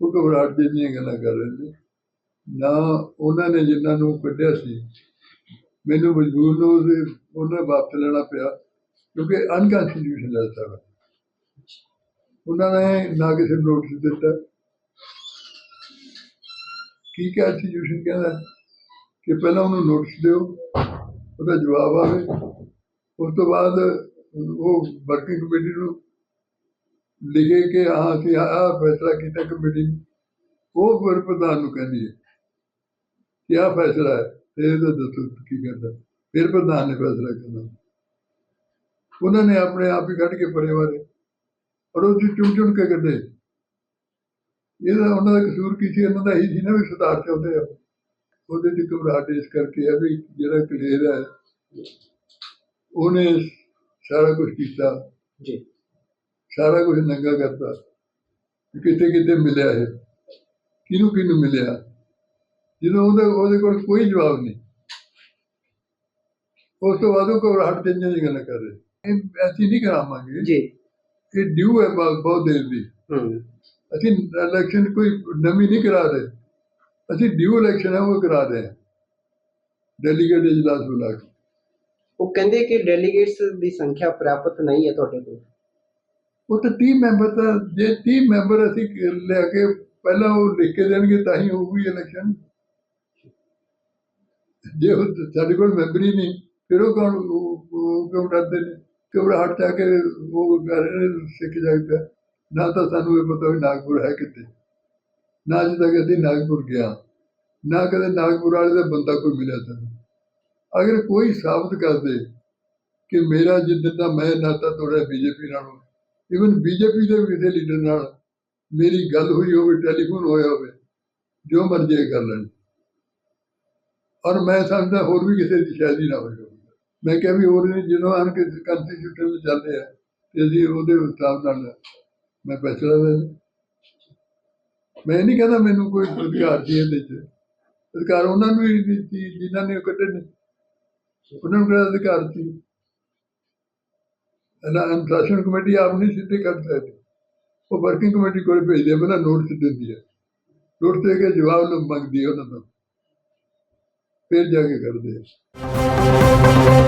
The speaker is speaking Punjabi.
ਉਹ ਘਬਰਾਹਟ ਦੀਆਂ ਗੱਲਾਂ ਕਰ ਰਹੇ ਨੇ। ਨਾ ਉਹਨਾਂ ਨੇ ਜਿਨ੍ਹਾਂ ਨੂੰ ਕੱਢਿਆ ਸੀ, ਮੈਨੂੰ ਮਜਬੂਰ ਨੂੰ ਉਹਨਾਂ ਵਾਪਸ ਲੈਣਾ ਪਿਆ, ਕਿਉਂਕਿ ਅਨਕਨਸਟੀਟਿਊਸ਼ਨਲ ਹੈ ਸਾਰਾ। ਉਹਨਾਂ ਨੇ ਨਾ ਕਿਸੇ ਨੂੰ ਨੋਟਿਸ ਦਿੱਤਾ। ਕੀ ਕਨਸਟੀਟਿਊਸ਼ਨ ਕਹਿੰਦਾ ਕਿ ਪਹਿਲਾਂ ਉਹਨੂੰ ਨੋਟਿਸ ਦਿਓ, ਉਹਦਾ ਜਵਾਬ ਆਵੇ। ਉਸ ਤੋਂ ਬਾਅਦ ਉਹ ਵਰਕਿੰਗ ਕਮੇਟੀ ਨੂੰ ਲਿਖੇ ਕਿ ਹਾਂ ਅਸੀਂ ਆਹ ਫੈਸਲਾ ਕੀਤਾ, ਕਮੇਟੀ ਨੇ। ਉਹ ਫਿਰ ਪ੍ਰਧਾਨ ਨੂੰ ਕਹਿੰਦੀ ਹੈ ਕਿ ਆਹ ਫੈਸਲਾ ਹੈ, ਤੇ ਇਹਦਾ ਦੱਸੋ ਕੀ ਕਰਦਾ ਫਿਰ ਪ੍ਰਧਾਨ ਨੇ ਫੈਸਲਾ ਕਰਨਾ। ਉਹਨਾਂ ਨੇ ਆਪਣੇ ਆਪ ਹੀ ਕੱਢ ਕੇ ਪਰੇ ਔਰ ਉਹ ਜੀ ਚੁਣ ਚੁਣ ਕੇ ਕੱਢੇ। ਇਹਦਾ ਉਹਨਾਂ ਦਾ ਕਸੂਰ ਕੀ ਸੀ? ਇਹਨਾਂ ਦਾ ਹੀ ਸੀ ਨਾ ਵੀ ਸੁਧਾਰ ਚਾਹੁੰਦੇ ਆ। ਉਹਦੇ ਚ ਘਬਰਾਹਟ ਇਸ ਕਰਕੇ ਆ ਵੀ ਜਿਹੜਾ ਕਲੇਰ ਹੈ, ਉਹਨੇ ਸਾਰਾ ਕੁਝ ਕੀਤਾ। ਜੀ। ਸਾਰਾ ਕੁਝ ਨੰਗਾ ਕਰਤਾ। ਕਿਤੇ ਕਿਤੇ ਮਿਲਿਆ ਇਹ? ਕਿਹਨੂੰ ਕਿਹਨੂੰ ਮਿਲਿਆ? ਜਦੋਂ ਉਹਦੇ ਉਹਦੇ ਕੋਲ ਕੋਈ ਜਵਾਬ ਨਹੀਂ। ਉਸ ਤੋਂ ਬਾਅਦ ਉਹ ਘਬਰਾਹਟ ਚੰਗੀਆਂ ਦੀ ਗੱਲ ਕਰ ਰਹੇ। ਇਹ ਅਸੀਂ ਨਹੀਂ ਕਰਾਵਾਂਗੇ। ਜੀ। ਇਹ ਡਿਊ ਹੈ ਬਹੁਤ ਦੇਰ ਦੀ। ਹੂੰ। ਅਸੀਂ ਇਲੈਕਸ਼ਨ ਕੋਈ ਨਵੀਂ ਨਹੀਂ ਕਰਾ ਰਹੇ। ਅਸੀਂ ਡਿਊ ਇਲੈਕਸ਼ਨ ਹੈ ਉਹ ਕਰਾ ਰਹੇ ਹਾਂ। ਡੈਲੀਗੇਟ ਇਜਲਾਸ ਬੁਲਾ ਕੇ। ਉਹ ਕਹਿੰਦੇ ਕਿ ਡੈਲੀਗੇਟਸ ਦੀ ਸੰਖਿਆ ਪ੍ਰਾਪਤ ਨਹੀਂ ਹੈ ਤੁਹਾਡੇ ਕੋਲ। ਉਹ ਤਾਂ 30 ਮੈਂਬਰ ਤਾਂ, ਜੇ 30 ਮੈਂਬਰ ਅਸੀਂ ਲਿਆ ਕੇ ਪਹਿਲਾਂ ਉਹ ਲਿਖ ਕੇ ਦੇਣਗੇ, ਤਾਂ ਹੀ ਹੋਊਗੀ ਇਲੈਕਸ਼ਨ ਜੇ ਉਹ ਸਾਡੇ ਕੋਲ ਮੈਂਬਰ ਹੀ ਨਹੀਂ, ਫਿਰ ਉਹ ਕੌਣ, ਉਹ- ਕਿਉਂ ਡਰਦੇ ਨੇ? ਘਬਰਾਹਟ ਜਾ ਕੇ ਉਹ ਕਰ ਰਹੇ ਨੇ ਸਿੱਖ ਜਾਗਦਾ ਨਾ ਤਾਂ ਸਾਨੂੰ ਇਹ ਪਤਾ ਵੀ ਨਾਗਪੁਰ ਹੈ ਕਿੱਥੇ। ਨਾ ਅੱਜ ਤੱਕ ਅਸੀਂ ਨਾਗਪੁਰ ਗਿਆ। ਨਾ ਕਦੇ ਨਾਗਪੁਰ ਵਾਲੇ ਦਾ ਬੰਦਾ ਕੋਈ ਮਿਲਿਆ ਸਾਨੂੰ। ਅਗਰ ਕੋਈ ਸਾਬਤ ਕਰ ਦੇ ਕਿ ਮੇਰਾ ਜਿੱਦਣ ਦਾ ਮੈਂ ਨਾਤਾ ਤੋੜਿਆ ਬੀਜੇਪੀ ਨਾਲੋਂ ਇਵਨ ਬੀਜੇਪੀ ਦੇ ਵੀ ਕਿਸੇ ਲੀਡਰ ਨਾਲ ਮੇਰੀ ਗੱਲ ਹੋਈ ਹੋਵੇ ਟੈਲੀਫੋਨ ਹੋਇਆ ਹੋਵੇ, ਜੋ ਮਰਜ਼ੀ ਕਰ ਲੈਣ। ਔਰ ਮੈਂ ਸਮਝਦਾ ਹੋਰ ਵੀ ਕਿਸੇ ਦੀ ਸ਼ਾਇਦ ਹੀ ਨਾ ਹੋਵੇ। ਮੈਂ ਕਿਹਾ ਵੀ ਹੋਰ ਨਹੀਂ, ਜਦੋਂ ਆਣ ਕੇ ਕੰਸਟੀਟਿਊਸ਼ਨ ਚੱਲਦੇ ਆ, ਤੇ ਅਸੀਂ ਉਹਦੇ ਹਿਸਾਬ ਨਾਲ ਮੈਂ ਫੈਸਲਾ ਲੈ ਮੈਂ ਨਹੀਂ ਕਹਿੰਦਾ ਮੈਨੂੰ ਕੋਈ ਅਧਿਕਾਰ ਸੀ ਇਹਦੇ ਚ। ਅਧਿਕਾਰ ਉਹਨਾਂ ਨੂੰ ਹੀ ਦਿੱਤੀ, ਜਿਨ੍ਹਾਂ ਨੇ ਉਹ ਕੱਢੇ ਨੇ। ਉਹਨਾਂ ਨੂੰ ਕਿਹੜਾ ਅਧਿਕਾਰ ਸੀ? ਅਨੁਸ਼ਾਸਨ ਕਮੇਟੀ ਆਪ ਨਹੀਂ ਸਿੱਧੇ ਕਰ ਸਕਦੀ ਉਹ ਵਰਕਿੰਗ ਕਮੇਟੀ ਕੋਲ ਭੇਜਦੇ ਪਹਿਲਾਂ ਨੋਟਿਸ ਦਿੰਦੀ ਹੈ ਨੋਟਿਸ ਦੇ ਕੇ ਜਵਾਬ ਨੂੰ ਮੰਗਦੀ ਹੈ ਉਹਨਾਂ ਤੋਂ। ਫਿਰ ਜਾ ਕੇ ਕਰਦੇ ਆ।